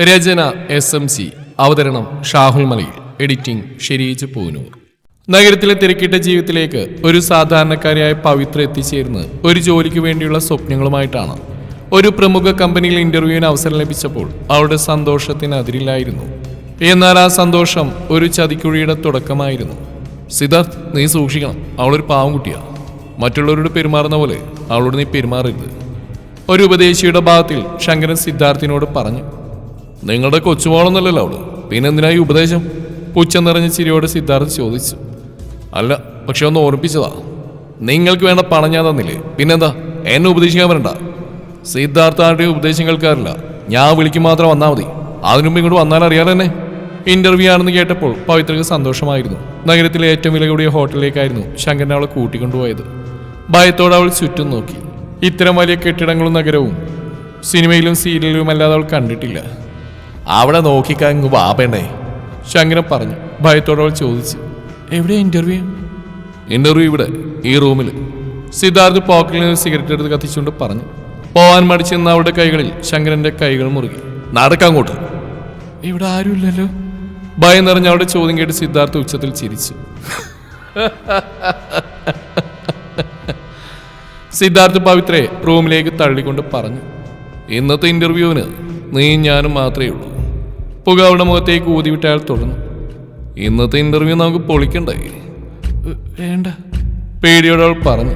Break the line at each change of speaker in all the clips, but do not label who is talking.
രചന S M C അവതരണം ഷാഹുൽ മലയിൽ editing Shereej Poonoor. നഗരത്തിലെ തിരക്കിട്ട ജീവിതത്തിലേക്ക് ഒരു സാധാരണക്കാരിയായ പവിത്ര എത്തിച്ചേർന്ന് ഒരു ജോലിക്ക് വേണ്ടിയുള്ള സ്വപ്നങ്ങളുമായിട്ടാണ്. ഒരു പ്രമുഖ കമ്പനിയിൽ ഇന്റർവ്യൂവിന് അവസരം ലഭിച്ചപ്പോൾ അവളുടെ സന്തോഷത്തിന് അതിരില്ലായിരുന്നു. എന്നാൽ ആ സന്തോഷം ഒരു ചതിക്കുഴിയുടെ തുടക്കമായിരുന്നു. സിദ്ധാർത്ഥ് നീ സൂക്ഷിക്കണം. അവളൊരു പാവം കുട്ടിയാണ് മറ്റുള്ളവരോട് പെരുമാറുന്ന പോലെ അവളോട് നീ പെരുമാറരുത്. ഒരു ഉപദേശിയുടെ ഭാഗത്തിൽ ശങ്കരൻ സിദ്ധാർത്ഥിനോട് പറഞ്ഞു നിങ്ങളുടെ കൊച്ചുമോളൊന്നല്ലല്ലോ അവൾ. പിന്നെന്തിനാ ഈ ഉപദേശം? പുച്ഛം നിറഞ്ഞ ചിരിയോടെ സിദ്ധാർത്ഥ് ചോദിച്ചു. അല്ല പക്ഷെ ഒന്ന് ഓർപ്പിച്ചതാ. നിങ്ങൾക്ക് വേണ്ട പണം ഞാൻ തന്നില്ലേ? പിന്നെന്താ? എന്നെ ഉപദേശിക്കാൻ വരണ്ട. സിദ്ധാർത്ഥ ആരുടെ ഉപദേശം കേൾക്കാറില്ല. ഞാൻ വിളിക്കും മാത്രം വന്നാൽ മതി. അതിനു മുമ്പ് ഇങ്ങോട്ട് വന്നാൽ അറിയാതെ തന്നെ ഇന്റർവ്യൂ ആണെന്ന് കേട്ടപ്പോൾ പവിത്രക്ക് സന്തോഷമായിരുന്നു. നഗരത്തിലെ ഏറ്റവും വില കൂടിയ ഹോട്ടലിലേക്കായിരുന്നു ശങ്കരൻ അവളെ കൂട്ടിക്കൊണ്ടുപോയത്. ഭയത്തോടെ അവൾ ചുറ്റും നോക്കി. ഇത്തരം വലിയ കെട്ടിടങ്ങളും നഗരവും സിനിമയിലും സീരിയലിലും അല്ലാതെ അവൾ കണ്ടിട്ടില്ല. അവിടെ നോക്കിക്കങ്ങ് വാ പെണ്ണേ. ശങ്കരൻ പറഞ്ഞു. ഭയത്തോടെ ചോദിച്ചു. എവിടെ ഇന്റർവ്യൂ ഇന്റർവ്യൂ ഇവിടെ ഈ റൂമിൽ സിദ്ധാർത്ഥ് പോക്കറ്റിൽ നിന്ന് സിഗരറ്റ് എടുത്ത് കത്തിച്ചുകൊണ്ട് പറഞ്ഞു. പോവാൻ മടിച്ചു അവളുടെ കൈകളിൽ ശങ്കരന്റെ കൈകൾ മുറുകി. നടക്കങ്ങോട്ട് ഇവിടെ ആരുമില്ലല്ലോ? ഭയം നിറഞ്ഞ അവളുടെ ചോദ്യം കേട്ട് സിദ്ധാർത്ഥ് ഉച്ചത്തിൽ ചിരിച്ചു. സിദ്ധാർത്ഥ് പവിത്രയെ റൂമിലേക്ക് തള്ളിക്കൊണ്ട് പറഞ്ഞു. ഇന്നത്തെ ഇന്റർവ്യൂവിന് നീ ഞാനും മാത്രമേ ഉള്ളൂ. പുക അവളുടെ മുഖത്തേക്ക് ഊതിവിട്ട് അയാൾ തുടർന്നു ഇന്നത്തെ ഇന്റർവ്യൂ നമുക്ക് പൊളിക്കണ്ടേ? വേണ്ട. പേടിയോടെ അവൾ പറഞ്ഞു.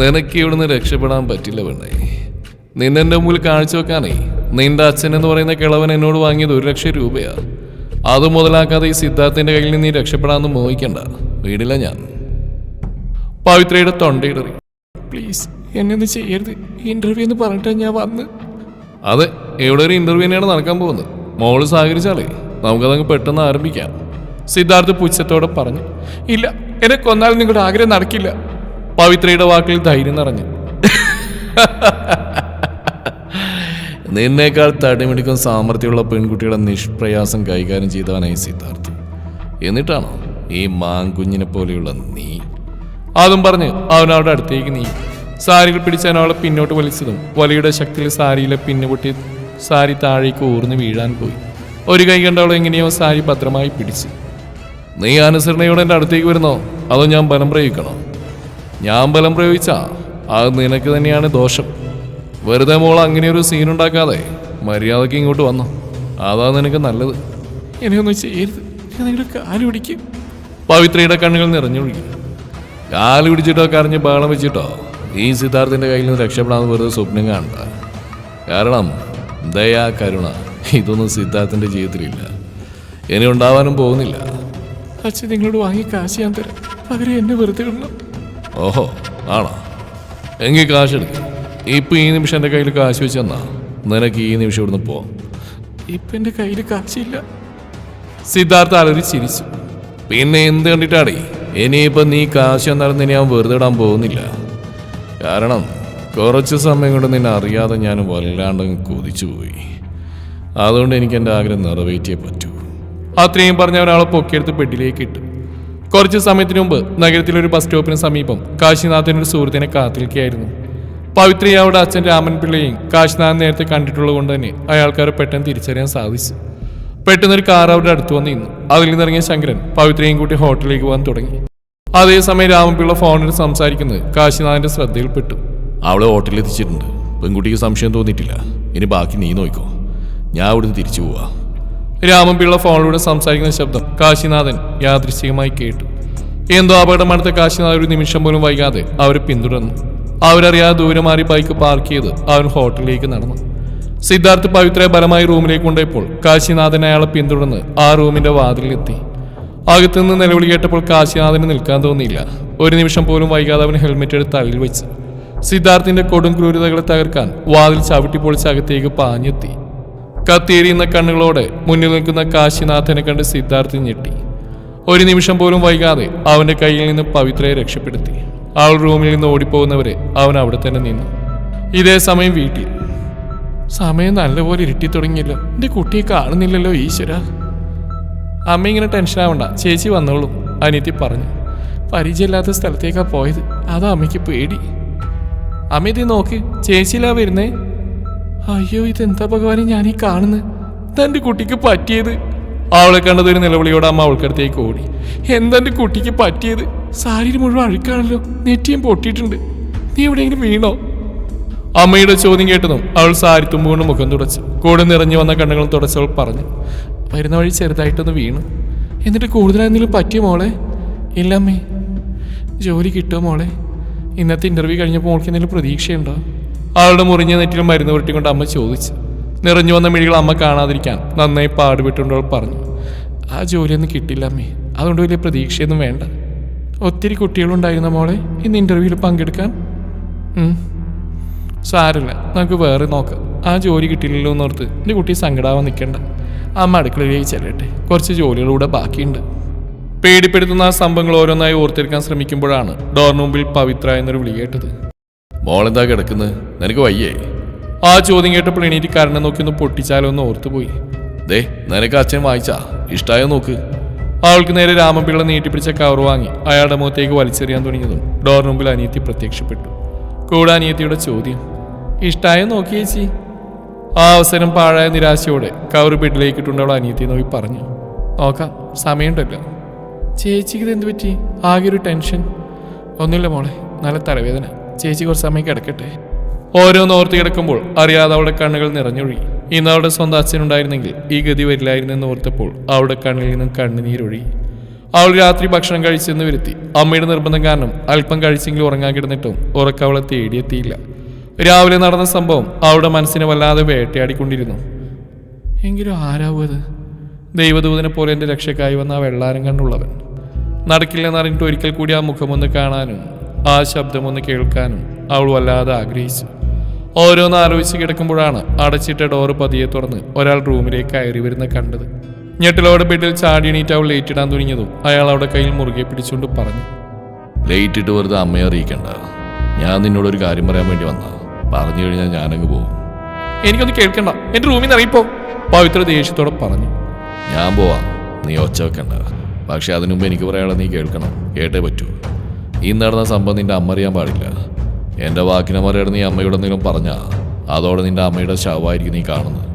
നിനക്ക് ഇവിടുന്ന് രക്ഷപ്പെടാൻ പറ്റില്ല പെണ്ണേ. നിന്നെന്റെ മുമ്പിൽ കാഴ്ചവെക്കാനേ നിന്റെ അച്ഛൻ എന്ന് പറയുന്ന കിളവൻ എന്നോട് വാങ്ങിയത് ഒരു ലക്ഷം രൂപയാ. അത് മുതലാക്കാതെ ഈ സിദ്ധാർത്ഥിന്റെ കയ്യിൽ നിന്ന് നീ രക്ഷപ്പെടാമെന്ന് മോഹിക്കണ്ട. വീടില്ല ഞാൻ. പവിത്രയുടെ തൊണ്ടയിടറി പ്ലീസ് എന്നെ ഒന്ന് ചെയ്യരുത്. ഇന്റർവ്യൂ എന്ന് പറഞ്ഞിട്ട് ഞാൻ വന്ന്. അതെ ഇവിടെ ഒരു ഇന്റർവ്യൂ തന്നെയാണ് നടക്കാൻ പോകുന്നത്. മോൾ സഹകരിച്ചാലേ നമുക്കതങ്ങ് പെട്ടെന്ന് ആരംഭിക്കാം. സിദ്ധാർത്ഥ് പുച്ഛത്തോടെ പറഞ്ഞു ഇല്ല എന്നെ കൊന്നാൽ നിങ്ങളുടെ ആഗ്രഹം നടക്കില്ല. പവിത്രയുടെ വാക്കിൽ ധൈര്യം നിറഞ്ഞു. നിന്നേക്കാൾ തടിമിടിക്കും സാമർഥ്യമുള്ള പെൺകുട്ടികളെ നിഷ്പ്രയാസം കൈകാര്യം ചെയ്തവനായി സിദ്ധാർത്ഥ്. എന്നിട്ടാണോ ഈ മാങ്കുഞ്ഞിനെ പോലെയുള്ള നീ? അതും പറഞ്ഞ് അവനവിടെ അടുത്തേക്ക് നീ സാരികൾ പിടിച്ചാൻ അവളെ പിന്നോട്ട് വലിച്ചതും. വലിയുടെ ശക്തിയിൽ സാരിയിലെ പിന്നു പൊട്ടി സാരി താഴേക്ക് ഊർന്ന് വീഴാൻ പോയി. ഒരു കൈ കണ്ട അവളെ എങ്ങനെയോ സാരി ഭദ്രമായി പിടിച്ച്. നീ അനുസരണയോടെ എന്റെ അടുത്തേക്ക് വരുന്നോ? അതോ ഞാൻ ബലം പ്രയോഗിക്കണോ? ഞാൻ ബലം പ്രയോഗിച്ചാ. അത് നിനക്ക് തന്നെയാണ് ദോഷം. വെറുതെ മോൾ അങ്ങനെ ഒരു സീൻ ഉണ്ടാക്കാതെ മര്യാദയ്ക്ക് ഇങ്ങോട്ട് വന്നു. അതാ നിനക്ക് നല്ലത്. എന്നെയൊന്നും ചെയ്യരുത്. ഞാൻ നിങ്ങളുടെ കാൽ പിടിക്കും. പവിത്രയുടെ കണ്ണുകൾ നിറഞ്ഞൊഴുകി. കാൽ പിടിച്ചിട്ടോ കരഞ്ഞ് ബഹളം വെച്ചിട്ടോ ഈ സിദ്ധാർത്ഥിന്റെ കയ്യിൽ നിന്ന് രക്ഷപ്പെടാൻ വെറുതെ സ്വപ്നം കാണണ്ട കാരണം ദയാ കരുണ ഇതൊന്നും സിദ്ധാർത്ഥിന്റെ ജീവിതത്തിലില്ല. ഇനി ഉണ്ടാവാനും പോകുന്നില്ല. അച്ഛൻ നിങ്ങളോട് വാങ്ങി കാശ് ഞാൻ തരാം. പകരം എന്നെ വെറുതെ വിടണം. ഓഹോ ആണോ? എങ്കിൽ കാശ് എടുക്ക ഇപ്പൊ ഈ നിമിഷം എന്റെ കയ്യിൽ കാശ് വെച്ച് തന്നാ. നിനക്ക് ഈ നിമിഷം ഇവിടുന്ന് പോവാം ഇപ്പൊ എന്റെ കയ്യിൽ കാശില്ല. സിദ്ധാർത്ഥ അലറി ചിരിച്ചു. പിന്നെ എന്ത് കണ്ടിട്ടാടേ? ഇനിയിപ്പം നീ കാശ് എന്നാലും ഞാൻ വെറുതെ ഇടാൻ പോകുന്നില്ല. കാരണം കുറച്ച് സമയം കൊണ്ട് നിന്നെ അറിയാതെ ഞാൻ വല്ലാണ്ട് കൊതിച്ചു പോയി. അതുകൊണ്ട് എനിക്ക് എന്റെ ആഗ്രഹം നിറവേറ്റിയേ പറ്റൂ. അത്രയും പറഞ്ഞ ഒരാളെ പൊക്കിയെടുത്ത് പെട്ടിലേക്ക് ഇട്ടു. കുറച്ച് സമയത്തിന് മുമ്പ് നഗരത്തിലെ ഒരു ബസ് സ്റ്റോപ്പിന് സമീപം കാശിനാഥൻ ഒരു സുഹൃത്തിനെ കാത്തിരിക്കുകയായിരുന്നു. പവിത്രയെ അവിടെ അച്ഛൻ രാമൻ പിള്ളയെയും കാശിനാഥൻ നേരത്തെ കണ്ടിട്ടുള്ളത് കൊണ്ട് തന്നെ അയാൾക്കാരെ പെട്ടെന്ന് തിരിച്ചറിയാൻ സാധിച്ചു. പെട്ടെന്നൊരു കാർ അവരുടെ അടുത്ത് വന്നിരുന്നു അതിൽ നിന്നിറങ്ങിയ ശങ്കരൻ പവിത്രയും കൂട്ടി ഹോട്ടലിലേക്ക് പോകാൻ തുടങ്ങി. അതേസമയം രാമപിള്ള ഫോണിൽ സംസാരിക്കുന്നത് കാശിനാഥന്റെ ശ്രദ്ധയിൽപ്പെട്ടു. അവളെ ഹോട്ടലിൽ എത്തിച്ചിട്ടുണ്ട്. പെൺകുട്ടിക്ക് സംശയം തോന്നിയിട്ടില്ല. ഇനി ബാക്കി നീ നോക്കോ. ഞാൻ അവിടുന്ന് തിരിച്ചു പോവാ. രാമപിള്ള ഫോണിലൂടെ സംസാരിക്കുന്ന ശബ്ദം കാശിനാഥൻ യാദൃശ്ചികമായി കേട്ടു. എന്തോ അപകടമടുത്ത കാശിനാഥൻ ഒരു നിമിഷം പോലും വൈകാതെ അവരെ പിന്തുടർന്നു. അവരറിയാതെ ദൂരെ മാറി ബൈക്ക് പാർക്ക് ചെയ്ത് അവൻ ഹോട്ടലിലേക്ക് നടന്നു. സിദ്ധാർത്ഥ് പവിത്രയെ ബലമായി റൂമിലേക്ക് കൊണ്ടുപോയപ്പോൾ കാശിനാഥൻ അയാളെ പിന്തുടർന്ന് ആ റൂമിന്റെ വാതിലിലെത്തി. അകത്തുനിന്ന് നിലവിളി കേട്ടപ്പോൾ കാശിനാഥന് നിൽക്കാൻ തോന്നിയില്ല. ഒരു നിമിഷം പോലും വൈകാതെ അവൻ ഹെൽമെറ്റ് എടുത്ത് തലയിൽ വെച്ച്. സിദ്ധാർത്ഥിന്റെ കൊടും ക്രൂരതകളെ തകർക്കാൻ വാതിൽ ചവിട്ടി പൊളിച്ച് അകത്തേക്ക് പാഞ്ഞെത്തി. കത്തിയേരിയുന്ന കണ്ണുകളോടെ മുന്നിൽ നിൽക്കുന്ന കാശിനാഥനെ കണ്ട് സിദ്ധാർത്ഥ് ഞെട്ടി. ഒരു നിമിഷം പോലും വൈകാതെ അവന്റെ കയ്യിൽ നിന്ന് പവിത്രയെ രക്ഷപ്പെടുത്തി. ആൾ റൂമിൽ നിന്ന് ഓടിപ്പോകുന്നവരെ അവൻ അവിടെ തന്നെ നിന്നു. ഇതേ സമയം വീട്ടിൽ. സമയം നല്ലപോലെ ഇരുട്ടി തുടങ്ങിയല്ലോ. എന്റെ കുട്ടിയെ കാണുന്നില്ലല്ലോ ഈശ്വര. അമ്മ ഇങ്ങനെ ടെൻഷൻ ആവണ്ട. ചേച്ചി വന്നോളൂ അനിയത്തി പറഞ്ഞു. പരിചയമില്ലാത്ത സ്ഥലത്തേക്കാ പോയത്. അതാ അമ്മയ്ക്ക് പേടി. അമ്മ ഇത് നോക്ക് ചേച്ചിയിലാ വരുന്നേ? അയ്യോ ഇതെന്താ ഭഗവാനെ ഈ കാണുന്നത് തന്റെ കുട്ടിക്ക് പറ്റിയത്. അവളെ കണ്ടത് ഒരു നിലവിളിയോടെ അമ്മ അവൾക്കടുത്തേക്ക് ഓടി. എന്തെന്റെ കുട്ടിക്ക് പറ്റിയത്? സാരിയിൽ മുഴുവൻ അഴുക്കാണല്ലോ. നെറ്റിയും പൊട്ടിയിട്ടുണ്ട്. നീ എവിടെയെങ്കിലും വീണോ? അമ്മയുടെ ചോദ്യം കേട്ടതും അവൾ സാരി തുമ്പുകൊണ്ട് മുഖം തുടച്ചു. കൂടെ നിറഞ്ഞു വന്ന കണ്ണുകളും തുടച്ചവൾ പറഞ്ഞു. വരുന്ന വഴി ചെറുതായിട്ടൊന്ന് വീണു. എന്നിട്ട് കൂടുതലെന്തെങ്കിലും പറ്റിയോ മോളെ? ഇല്ല അമ്മേ. ജോലി കിട്ടുമോ മോളെ? ഇന്നത്തെ ഇന്റർവ്യൂ കഴിഞ്ഞപ്പോൾ മോൾക്ക് എന്തെങ്കിലും പ്രതീക്ഷയുണ്ടോ? ആളുടെ മുറിഞ്ഞ നെറ്റിലും മരുന്ന് പുരട്ടിക്കൊണ്ട് അമ്മ ചോദിച്ചു. നിറഞ്ഞു വന്ന മിഴികൾ അമ്മ കാണാതിരിക്കാൻ നന്നായി പാടുപെട്ടുകൊണ്ടവൾ പറഞ്ഞു. ആ ജോലിയൊന്നും കിട്ടില്ല അമ്മേ. അതുകൊണ്ട് വലിയ പ്രതീക്ഷയൊന്നും വേണ്ട. ഒത്തിരി കുട്ടികളുണ്ടായിരുന്ന മോളെ ഇന്ന് ഇന്റർവ്യൂവിൽ പങ്കെടുക്കാൻ? സാരല്ല നമുക്ക് വേറെ നോക്കാം. ആ ജോലി കിട്ടിയില്ലല്ലോ എന്നോർത്ത് എന്റെ കുട്ടി സങ്കടാവാൻ നിൽക്കണ്ട. അമ്മ അടുക്കളയിലേക്ക് ചെല്ലട്ടെ കുറച്ച് ജോലികളൂടെ ബാക്കിയുണ്ട്. പേടിപ്പെടുത്തുന്ന ആ സംഭവങ്ങൾ ഓരോന്നായി ഓർത്തെടുക്കാൻ ശ്രമിക്കുമ്പോഴാണ് ഡോർ മുമ്പിൽ പവിത്ര എന്നൊരു വിളി കേട്ടത്. മോളെന്താ കിടക്കുന്നത് നിനക്ക് വയ്യേ? ആ ചോദ്യം കേട്ടപ്പോൾ എണീറ്റ് കരണം നോക്കി ഒന്ന് പൊട്ടിച്ചാലോ എന്ന് ഓർത്തുപോയി. ദേ നിനക്ക് അച്ഛൻ വായിച്ചാ. ഇഷ്ടായോ നോക്ക്. അവൾക്ക് നേരെ രാമപിള്ള നീട്ടിപ്പിടിച്ച കവർ വാങ്ങി. അയാളുടെ മുഖത്തേക്ക് വലിച്ചെറിയാൻ തുടങ്ങിയതും ഡോർ മുമ്പിൽ അനിയത്തി പ്രത്യക്ഷപ്പെട്ടു. കൂടെ അനിയത്തിയുടെ ചോദ്യം. ഇഷ്ടായോ നോക്കി ചേച്ചി? ആ അവസരം പാഴായ നിരാശയോടെ കവർ ബെഡിലേക്ക് ഇട്ടുണ്ടവൾ അനിയത്തി നോക്കി പറഞ്ഞു. നോക്കാം സമയമുണ്ടല്ലോ. ചേച്ചിക്ക് ഇത് എന്ത് പറ്റി? ആകെ ഒരു ടെൻഷൻ. ഒന്നുമില്ല മോളെ നല്ല തലവേദന. ചേച്ചി കുറച്ച് സമയം കിടക്കട്ടെ. ഓരോന്ന് ഓർത്തി കിടക്കുമ്പോൾ അറിയാതെ അവളുടെ കണ്ണുകൾ നിറഞ്ഞൊഴുകി. ഇന്ന് അവളുടെ സ്വന്തം അച്ഛനുണ്ടായിരുന്നെങ്കിൽ ഈ ഗതി വരില്ലായിരുന്നെന്ന് ഓർത്തപ്പോൾ അവളുടെ കണ്ണിൽ നിന്നും കണ്ണുനീരൊഴുകി അവൾ രാത്രി ഭക്ഷണം കഴിച്ചെന്ന് വരുത്തി. അമ്മയുടെ നിർബന്ധം കാരണം അല്പം കഴിച്ചെങ്കിലും ഉറങ്ങാൻ കിടന്നിട്ടും ഉറക്കവളെ തേടിയെത്തിയില്ല. രാവിലെ നടന്ന സംഭവം അവളുടെ മനസ്സിനെ വല്ലാതെ വേട്ടയാടിക്കൊണ്ടിരുന്നു. എങ്കിലും ആരാവും അത്? ദൈവദൂതനെ പോലെ എന്റെ രക്ഷക്കായി വന്ന ആ വെള്ളാരം കണ്ടുള്ളവൻ നടക്കില്ലെന്ന് അറിഞ്ഞിട്ട് ഒരിക്കൽ കൂടി ആ മുഖമൊന്ന് കാണാനും ആ ശബ്ദമൊന്ന് കേൾക്കാനും അവൾ വല്ലാതെ ആഗ്രഹിച്ചു. ഓരോന്ന് ആലോചിച്ച് കിടക്കുമ്പോഴാണ് അടച്ചിട്ട ഡോറ് പതിയെ തുറന്ന് ഒരാൾ റൂമിലേക്ക് കയറി വരുന്ന കണ്ടത്. ഞെട്ടിലോടെ ബെഡിൽ ചാടിയണീറ്റ് അവൾ ലേറ്റിടാൻ തുടങ്ങിയതും അയാൾ അവിടെ കയ്യിൽ മുറുകെ പിടിച്ചുകൊണ്ട് പറഞ്ഞു.
ലേറ്റിട്ട് വെറുതെ അമ്മയെ അറിയിക്കണ്ട. ഞാൻ നിന്നോട് ഒരു കാര്യം പറയാൻ വേണ്ടി വന്ന പറഞ്ഞു കഴിഞ്ഞാൽ ഞാനങ്ങ് പോകും.
എനിക്കൊന്ന് കേൾക്കണ്ട. എന്റെ റൂമിൽ നിന്ന് ഇറങ്ങിപ്പോ. പവിത്ര ദേഷ്യത്തോടെ പറഞ്ഞു.
ഞാൻ പോവാ. നീ ഒച്ച വെക്കണ്ട. പക്ഷെ അതിനു മുമ്പ് എനിക്ക് പറയാനുള്ള നീ കേൾക്കണം. കേട്ടേ പറ്റൂ. ഈ നടന്ന സംഭവം നിന്റെ അമ്മ അറിയാൻ പാടില്ല. എന്റെ വാക്കിനെ നീ അമ്മയോട് എന്തെങ്കിലും പറഞ്ഞാ അതോടെ നിന്റെ അമ്മയുടെ ശവമായിരിക്കും നീ കാണുന്നത്.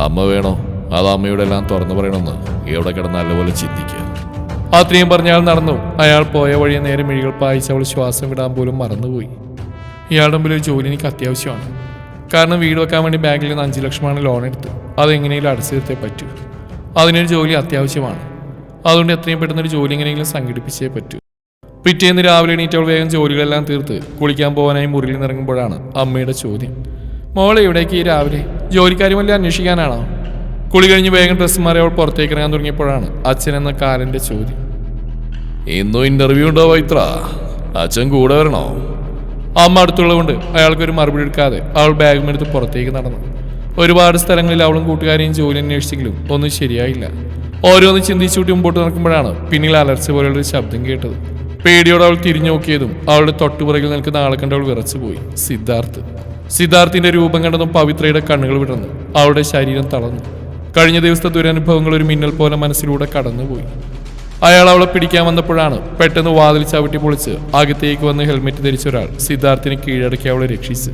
അമ്മ വേണോ? അത് അമ്മയുടെ എല്ലാം തുറന്നു പറയണമെന്ന് എവിടെ കിടന്ന് നല്ലപോലെ ചിന്തിക്കുക.
അത്രയും പറഞ്ഞയാൾ നടന്നു. അയാൾ പോയ വഴിയെ നേരെ മിഴികൾ പായിച്ച് അവൾ ശ്വാസം വിടാൻ പോലും മറന്നുപോയി. ഇയാളുടെ മുമ്പിൽ ഒരു ജോലി എനിക്ക് അത്യാവശ്യമാണ്. കാരണം വീട് വെക്കാൻ വേണ്ടി ബാങ്കിൽ നിന്ന് അഞ്ച് ലക്ഷമാണ് ലോൺ എടുത്ത് അതെങ്ങനെയും അടച്ചു തീർത്തേ പറ്റൂ. അതിനൊരു ജോലി അത്യാവശ്യമാണ്. അതുകൊണ്ട് എത്രയും പെട്ടെന്ന് ഒരു ജോലി എങ്ങനെയെങ്കിലും സംഘടിപ്പിച്ചേ പറ്റൂ. പിറ്റേന്ന് രാവിലെ എണീറ്റ് അവൾ വേഗം ജോലികളെല്ലാം തീർത്ത് കുളിക്കാൻ പോകാനായി മുറിയിൽ നിന്ന് ഇറങ്ങുമ്പോഴാണ് അമ്മയുടെ ചോദ്യം. മോളെ എവിടേക്ക് ഈ രാവിലെ? ജോലിക്കാരും വല്ല അന്വേഷിക്കാനാണോ? കുളി കഴിഞ്ഞ് വേഗം ഡ്രസ്സ് മാറി അവൾ പുറത്തേക്ക് ഇറങ്ങാൻ തുടങ്ങിയപ്പോഴാണ് അച്ഛൻ എന്ന കാലന്റെ ചോദ്യം.
ഇന്നും ഇന്റർവ്യൂ ഉണ്ടോ വൈത്ര അച്ഛൻ കൂടെ വരണോ?
അമ്മ അടുത്തുള്ളതുകൊണ്ട് അയാൾക്കൊരു മറുപടി എടുക്കാതെ അവൾ ബാഗും എടുത്ത് പുറത്തേക്ക് നടന്നു. ഒരുപാട് സ്ഥലങ്ങളിൽ അവളും കൂട്ടുകാരെയും ജോലി അന്വേഷിച്ചെങ്കിലും ഒന്നും ശരിയായില്ല. ഓരോന്ന് ചിന്തിച്ചുകൂട്ടി മുമ്പോട്ട് നടക്കുമ്പോഴാണ് പിന്നിൽ അലർച്ച പോലെയുള്ളൊരു ശബ്ദം കേട്ടത്. പേടിയോടെ അവൾ തിരിഞ്ഞു നോക്കിയതും അവളുടെ തൊട്ടുപുറകിൽ നിൽക്കുന്ന ആളെ കണ്ട് അവൾ വിറച്ചുപോയി. സിദ്ധാർത്ഥ്. സിദ്ധാർത്ഥിന്റെ രൂപം കണ്ടതും പവിത്രയുടെ കണ്ണുകൾ വിടർന്നു. അവളുടെ ശരീരം തളർന്നു. കഴിഞ്ഞ ദിവസത്തെ ദുരനുഭവങ്ങൾ ഒരു മിന്നൽ പോലെ മനസ്സിലൂടെ കടന്നുപോയി. അയാൾ അവളെ പിടിക്കാൻ വന്നപ്പോഴാണ് പെട്ടെന്ന് വാതിൽ ചവിട്ടി പൊളിച്ച് അകത്തേക്ക് വന്ന് ഹെൽമെറ്റ് ധരിച്ച ഒരാൾ സിദ്ധാർത്ഥിനെ കീഴടക്കി അവളെ രക്ഷിച്ചു.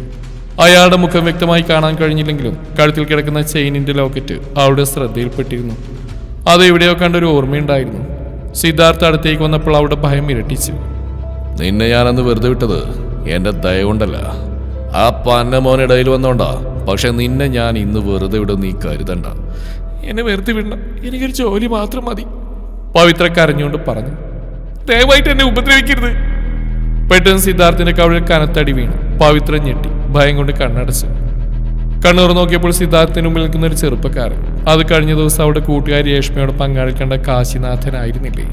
അയാളുടെ മുഖം വ്യക്തമായി കാണാൻ കഴിഞ്ഞില്ലെങ്കിലും കഴുത്തിൽ കിടക്കുന്ന ചെയിനിന്റെ ലോക്കറ്റ് അവളുടെ ശ്രദ്ധയിൽപ്പെട്ടിരുന്നു. അത് എവിടെയോ കണ്ട ഒരു ഓർമ്മയുണ്ടായിരുന്നു. സിദ്ധാർത്ഥ അടുത്തേക്ക് വന്നപ്പോൾ അവളുടെ ഭയം ഇരട്ടിച്ചു.
നിന്നെ ഞാനന്ന് വെറുതെ വിട്ടത് എന്റെ ദയ കൊണ്ടല്ല. ആ പന്ന മോനിടയിൽ വന്നോണ്ടാ. പക്ഷെ നിന്നെ ഞാൻ ഇന്ന് വെറുതെ വിടും നീ കരുതണ്ട.
എന്നെ വെറുതെ വിടണം. എനിക്കൊരു ജോലി മാത്രം മതി. പവിത്ര കരഞ്ഞുകൊണ്ട് പറഞ്ഞു ദയവായിട്ട് എന്നെ ഉപദ്രവിക്കരുത്. പെട്ടെന്ന് സിദ്ധാർത്ഥിന്റെ കവിളിൽ കനത്തടി വീണു. പവിത്ര ഞെട്ടി ഭയം കൊണ്ട് കണ്ണടച്ചു. കണ്ണൂർ നോക്കിയപ്പോൾ സിദ്ധാർത്ഥിന് മുമ്പിൽ നിൽക്കുന്ന ഒരു ചെറുപ്പക്കാരൻ. അത് കഴിഞ്ഞ ദിവസം അവിടെ കൂട്ടുകാരി രേഷ്മയോട് പങ്കാളിക്കേണ്ട കണ്ട കാശിനാഥനായിരുന്നില്ലേ?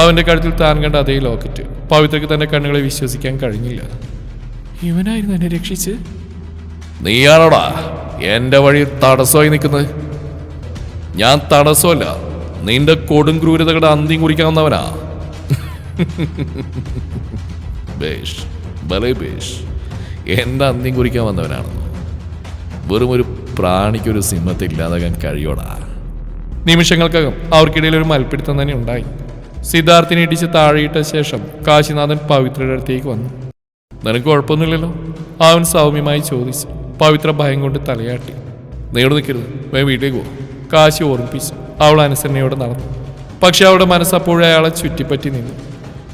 അവന്റെ കഴുത്തിൽ താൻ കണ്ട അതേ ലോക്കറ്റ്. പവിത്രയ്ക്ക് തന്റെ കണ്ണുകളെ വിശ്വസിക്കാൻ കഴിഞ്ഞില്ല. ഇവനായിരുന്നു എന്നെ രക്ഷിച്ച്
നീയാണോടാ? എന്റെ വഴി തടസ്സമായി നിൽക്കുന്നത്? ഞാൻ തടസ്സമല്ല നിന്റെ കൊടും ക്രൂരതകളുടെ അന്ത്യം കുറിക്കാവുന്നവനാ ബേഷ് ബലേ ബേഷ് എന്റെ അന്ത്യം കുറിക്കാൻ വന്നവനാണ് വെറും ഒരു പ്രാണിക്കൊരു സിംഹത്തെ ഇല്ലാതാകാൻ കഴിയോടാ.
നിമിഷങ്ങൾക്കകം അവർക്കിടയിൽ ഒരു മൽപ്പിടുത്തം തന്നെ ഉണ്ടായി. സിദ്ധാർത്ഥിനെ ഇടിച്ച് താഴെയിട്ട ശേഷം കാശിനാഥൻ പവിത്രയുടെ അടുത്തേക്ക് വന്നു. നിനക്ക് കുഴപ്പമൊന്നുമില്ലല്ലോ? അവൻ സൗമ്യമായി ചോദിച്ചു. പവിത്ര ഭയം കൊണ്ട് തലയാട്ടി. നീട് നിൽക്കരുത്? വേ വീട്ടിലേക്ക് പോകും കാശി ഓർമ്മിപ്പിച്ചു. അവൾ അനുസരണയോട് നടന്നു. പക്ഷെ അവളുടെ മനസ്സപ്പോഴേ അയാളെ ചുറ്റിപ്പറ്റി നിന്നു.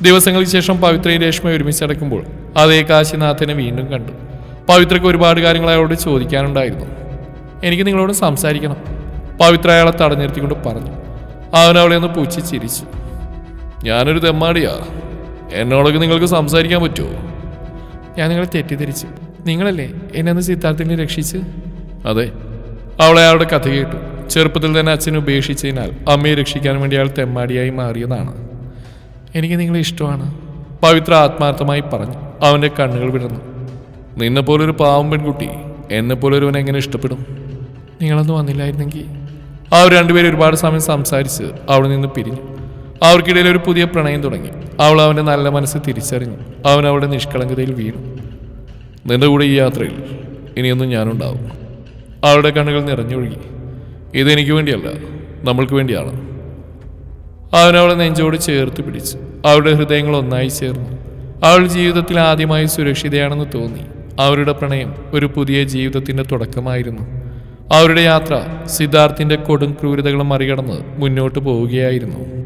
ദിവസങ്ങൾക്ക് ശേഷം പവിത്രയും രേഷ്മയും ഒരുമിച്ച് അടക്കുമ്പോൾ അതേ കാശിനാഥനെ വീണ്ടും കണ്ടു. പവിത്രയ്ക്ക് ഒരുപാട് കാര്യങ്ങൾ അയാളോട് ചോദിക്കാനുണ്ടായിരുന്നു. എനിക്ക് നിങ്ങളോട് സംസാരിക്കണം പവിത്ര അയാളെ തടഞ്ഞിരുത്തിക്കൊണ്ട് പറഞ്ഞു. അവൻ അവളെ ഒന്ന് പൂച്ചി ചിരിച്ചു. ഞാനൊരു തെമ്മാടിയാ. എന്നോടൊക്കെ നിങ്ങൾക്ക് സംസാരിക്കാൻ പറ്റുമോ? ഞാൻ നിങ്ങളെ തെറ്റിദ്ധരിച്ചു. നിങ്ങളല്ലേ എന്നെ ഒന്ന് സിദ്ധാർത്ഥിനെ രക്ഷിച്ച്? അതെ. അവളെ അയാളുടെ കഥ കേട്ടു. ചെറുപ്പത്തിൽ തന്നെ അച്ഛനെ ഉപേക്ഷിച്ചതിനാൽ അമ്മയെ രക്ഷിക്കാൻ വേണ്ടി അയാൾ തെമ്മാടിയായി മാറിയതാണ്. എനിക്ക് നിങ്ങളെ ഇഷ്ടമാണ് പവിത്ര ആത്മാർത്ഥമായി പറഞ്ഞു. അവന്റെ കണ്ണുകൾ വിടർന്നു. നിന്നെപ്പോലൊരു പാവം പെൺകുട്ടി എന്നെ പോലൊരുവൻ എങ്ങനെ ഇഷ്ടപ്പെടും? നിങ്ങളൊന്നും വന്നില്ലായിരുന്നെങ്കിൽ. അവർ രണ്ടുപേരും ഒരുപാട് സമയം സംസാരിച്ച് അവിടെ നിന്ന് പിരിഞ്ഞു. അവർക്കിടയിൽ ഒരു പുതിയ പ്രണയം തുടങ്ങി. അവൾ അവന്റെ നല്ല മനസ്സ് തിരിച്ചറിഞ്ഞു. അവൻ അവളുടെ നിഷ്കളങ്കതയിൽ വീണു. നിന്റെ കൂടെ ഈ യാത്രയിൽ ഇനിയൊന്നും ഞാനുണ്ടാവും. അവളുടെ കണ്ണുകൾ നിറഞ്ഞൊഴുകി. ഇതെനിക്ക് വേണ്ടിയല്ല നമ്മൾക്ക് വേണ്ടിയാണ്. അവനവളെ നെഞ്ചോട് ചേർത്ത് പിടിച്ചു അവരുടെ ഹൃദയങ്ങൾ ഒന്നായി ചേർന്നു. അവൾ ജീവിതത്തിൽ ആദ്യമായി സുരക്ഷിതയാണെന്ന് തോന്നി. അവരുടെ പ്രണയം ഒരു പുതിയ ജീവിതത്തിന്റെ തുടക്കമായിരുന്നു. അവരുടെ യാത്ര സിദ്ധാർത്ഥിന്റെ കൊടും ക്രൂരതകളും മറികടന്ന് മുന്നോട്ട് പോവുകയായിരുന്നു.